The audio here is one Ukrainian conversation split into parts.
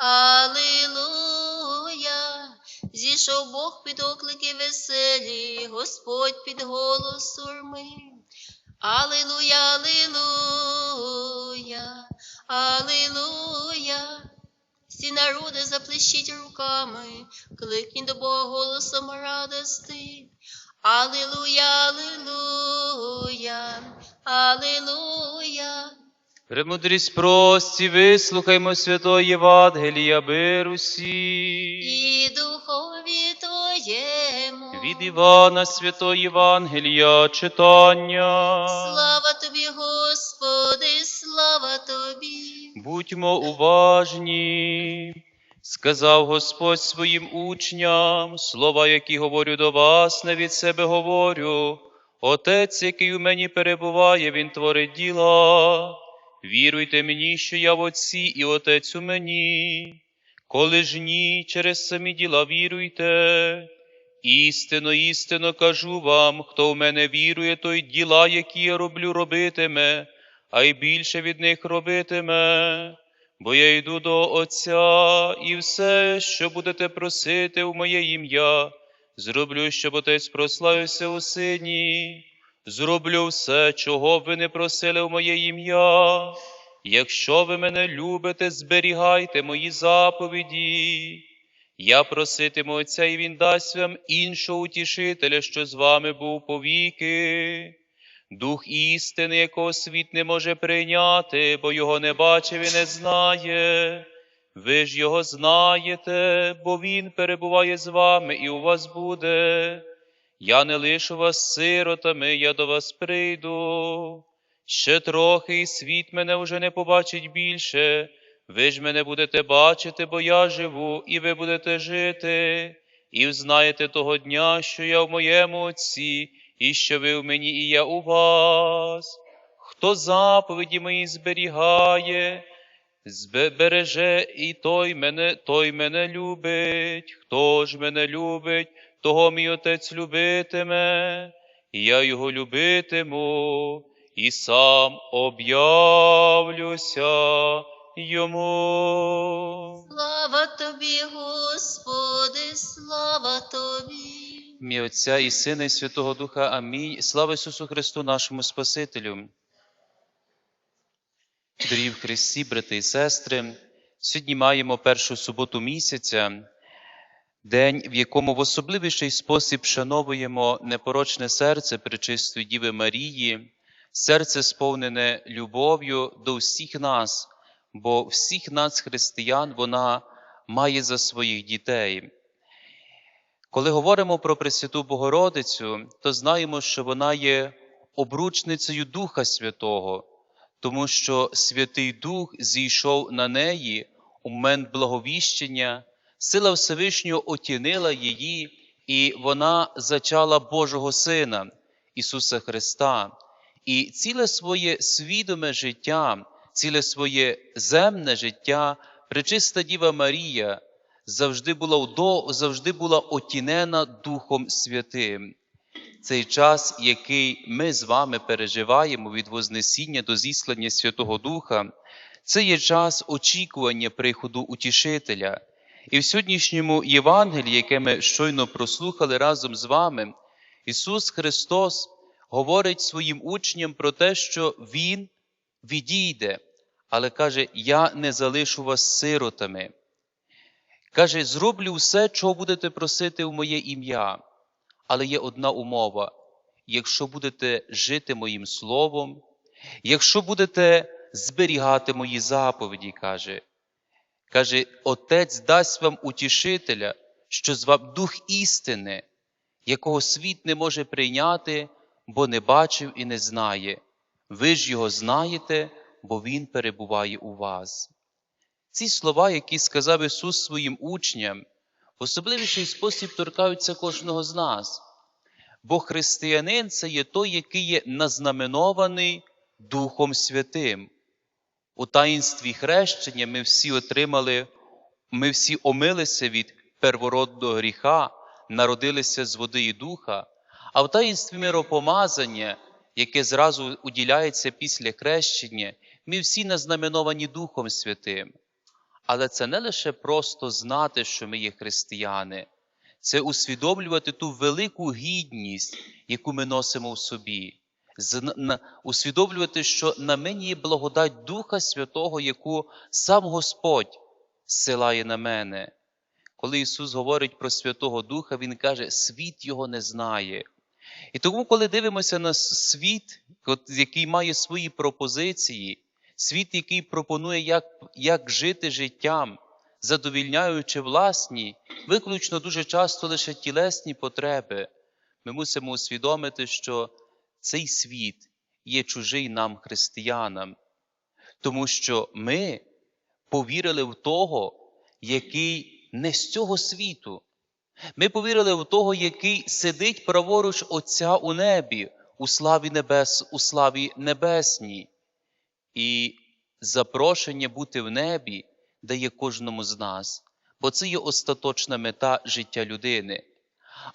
Алілуя. Зійшов Бог під оклики веселі, Господь під голос сурми. Алілуя, алілуя, алілуя. Всі народи заплещіть руками, кликніть до Бога голосом радости. Алілуя, алілуя, алілуя. Премудрість прості, вислухаймо святої Євангелія Бирусі. І духові Твоєму. Від Івана Святої Євангелія читання. Слава тобі, Господи, слава тобі. Будьмо уважні, сказав Господь своїм учням, слова, які говорю до вас, не від себе говорю. Отець, який у мені перебуває, він творить діла. Віруйте мені, що я в Отці і Отець у мені. Коли ж ні, через самі діла віруйте. Істинно, істинно кажу вам, хто в мене вірує, той діла, які я роблю, робитиме, а й більше від них робитиме. Бо я йду до Отця, і все, що будете просити в моє ім'я, зроблю, щоб Отець прославився у Сині. Зроблю все, чого ви не просили в моє ім'я. Якщо ви мене любите, зберігайте мої заповіді. Я проситиму Отця, і Він дасть вам іншого утішителя, що з вами був повіки. Дух істини, якого світ не може прийняти, бо його не бачив і не знає. Ви ж його знаєте, бо він перебуває з вами і у вас буде. Я не лишу вас сиротами, я до вас прийду. Ще трохи, і світ мене вже не побачить більше. Ви ж мене будете бачити, бо я живу, і ви будете жити, і взнаєте того дня, що я в моєму Отці, і що ви в мені, і я у вас. Хто заповіді мої зберігає, збе- береже, і той мене, той мене любить. Хто ж мене любить, того мій Отець любитиме, і я його любитиму, і сам об'явлюся йому. Слава тобі, Господи, слава тобі. Ім'я Отця і Сина, і Святого Духа. Амінь. Слава Ісусу Христу, нашому Спасителю. Дорогі в Христі, брати і сестри, сьогодні маємо першу суботу місяця, день, в якому в особливіший спосіб шановуємо непорочне серце Пречистої Діви Марії, серце сповнене любов'ю до всіх нас, бо всіх нас, християн, вона має за своїх дітей. Коли говоримо про Пресвяту Богородицю, то знаємо, що вона є обручницею Духа Святого, тому що Святий Дух зійшов на неї у момент благовіщення, сила Всевишнього отінила її, і вона зачала Божого Сина Ісуса Христа. І ціле своє свідоме життя, ціле своє земне життя, пречиста Діва Марія завжди була завжди була отінена Духом Святим. Цей час, який ми з вами переживаємо від Вознесіння до зіслання Святого Духа, це є час очікування приходу Утішителя. І в сьогоднішньому Євангелії, яке ми щойно прослухали разом з вами, Ісус Христос говорить своїм учням про те, що Він відійде, але каже: Я не залишу вас сиротами. Каже, зроблю все, чого будете просити в моє ім'я. Але є одна умова: якщо будете жити моїм словом, якщо будете зберігати мої заповіді, каже, каже, Отець дасть вам утішителя, що з вам дух істини, якого світ не може прийняти, бо не бачив і не знає. Ви ж його знаєте, бо Він перебуває у вас. Ці слова, які сказав Ісус своїм учням, в особливіший спосіб торкаються кожного з нас. Бо християнин це є той, який є назнаменований Духом Святим. У таїнстві хрещення ми всі отримали, ми всі омилися від первородного гріха, народилися з води і духа, а в таїнстві миропомазання, яке зразу уділяється після хрещення, ми всі назнаменовані Духом Святим. Але це не лише просто знати, що ми є християни, це усвідомлювати ту велику гідність, яку ми носимо в собі, усвідомлювати, що на мені є благодать Духа Святого, яку сам Господь силає на мене. Коли Ісус говорить про Святого Духа, Він каже, світ його не знає. І тому, коли дивимося на світ, який має свої пропозиції, світ, який пропонує, як, як жити життям, задовільняючи власні, виключно дуже часто лише тілесні потреби, ми мусимо усвідомити, що цей світ є чужий нам, християнам, тому що ми повірили в того, який не з цього світу. Ми повірили в того, який сидить праворуч Отця у небі, у славі небес, у славі небесній. І запрошення бути в небі дає кожному з нас, бо це є остаточна мета життя людини.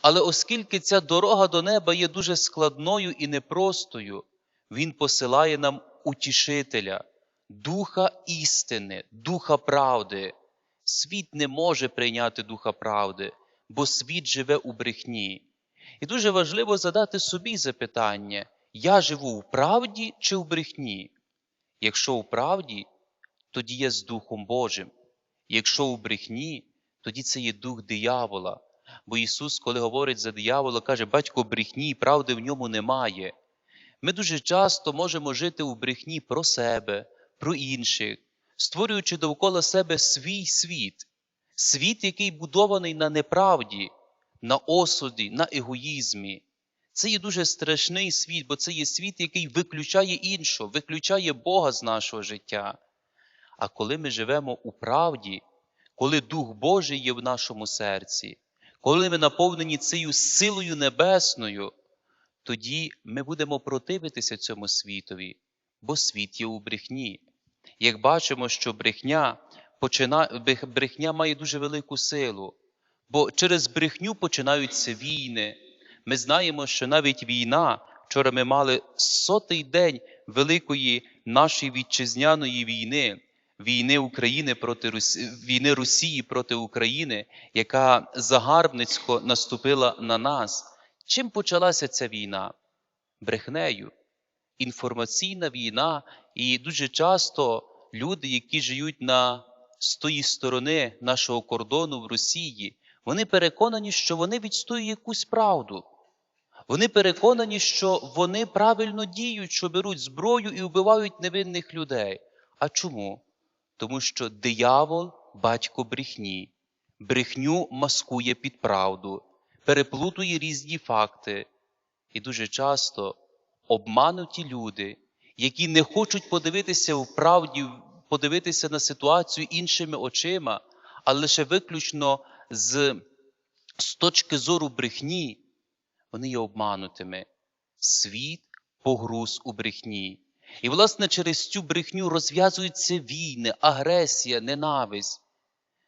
Але оскільки ця дорога до неба є дуже складною і непростою, Він посилає нам утішителя, духа істини, духа правди. Світ не може прийняти духа правди, бо світ живе у брехні. І дуже важливо задати собі запитання: я живу в правді чи в брехні? Якщо у правді, тоді я з Духом Божим. Якщо у брехні, тоді це є дух диявола. Бо Ісус, коли говорить за диявола, каже, батько брехні, правди в ньому немає. Ми дуже часто можемо жити у брехні про себе, про інших, створюючи довкола себе свій світ, світ, який будований на неправді, на осуді, на егоїзмі. Це є дуже страшний світ, бо це є світ, який виключає іншого, виключає Бога з нашого життя. А коли ми живемо у правді, коли Дух Божий є в нашому серці, коли ми наповнені цією силою небесною, тоді ми будемо противитися цьому світові, бо світ є у брехні. Як бачимо, що брехня, почина... брехня має дуже велику силу, бо через брехню починаються війни. Ми знаємо, що навіть війна, вчора ми мали сотий день великої нашої вітчизняної війни, війни України проти Росії, війни Росії проти України, яка загарбницько наступила на нас. Чим почалася ця війна? Брехнею. Інформаційна війна, і дуже часто люди, які живуть на з тої сторони нашого кордону в Росії, вони переконані, що вони відстоюють якусь правду. Вони переконані, що вони правильно діють, що беруть зброю і вбивають невинних людей. А чому? Тому що диявол батько брехні, брехню маскує під правду, переплутує різні факти. І дуже часто обмануті люди, які не хочуть подивитися в правді, подивитися на ситуацію іншими очима, а лише виключно з, з точки зору брехні, вони є обманутими. Світ погруз у брехні. І, власне, через цю брехню розв'язуються війни, агресія, ненависть.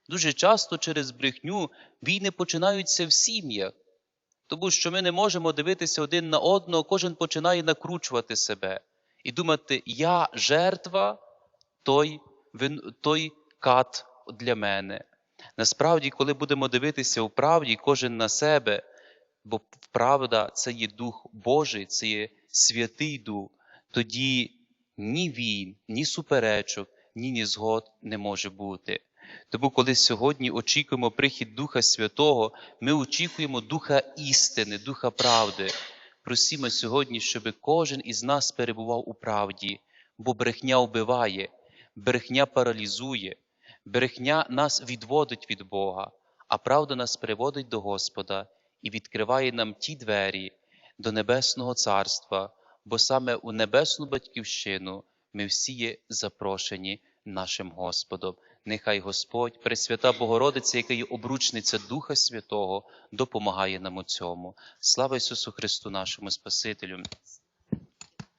Дуже часто через брехню війни починаються в сім'ях, тому що ми не можемо дивитися один на одного, кожен починає накручувати себе і думати, я жертва, той, той кат для мене. Насправді, коли будемо дивитися у правді, кожен на себе, бо правда це є Дух Божий, це є Святий Дух, тоді ні війн, ні суперечок, ні незгод не може бути. Тому, коли сьогодні очікуємо прихід Духа Святого, ми очікуємо Духа істини, Духа правди. Просімо сьогодні, щоб кожен із нас перебував у правді, бо брехня вбиває, брехня паралізує, брехня нас відводить від Бога, а правда нас приводить до Господа і відкриває нам ті двері до Небесного Царства, бо саме у Небесну Батьківщину ми всі є запрошені нашим Господом. Нехай Господь, Пресвята Богородиця, яка є обручниця Духа Святого, допомагає нам у цьому. Слава Ісусу Христу, нашому Спасителю!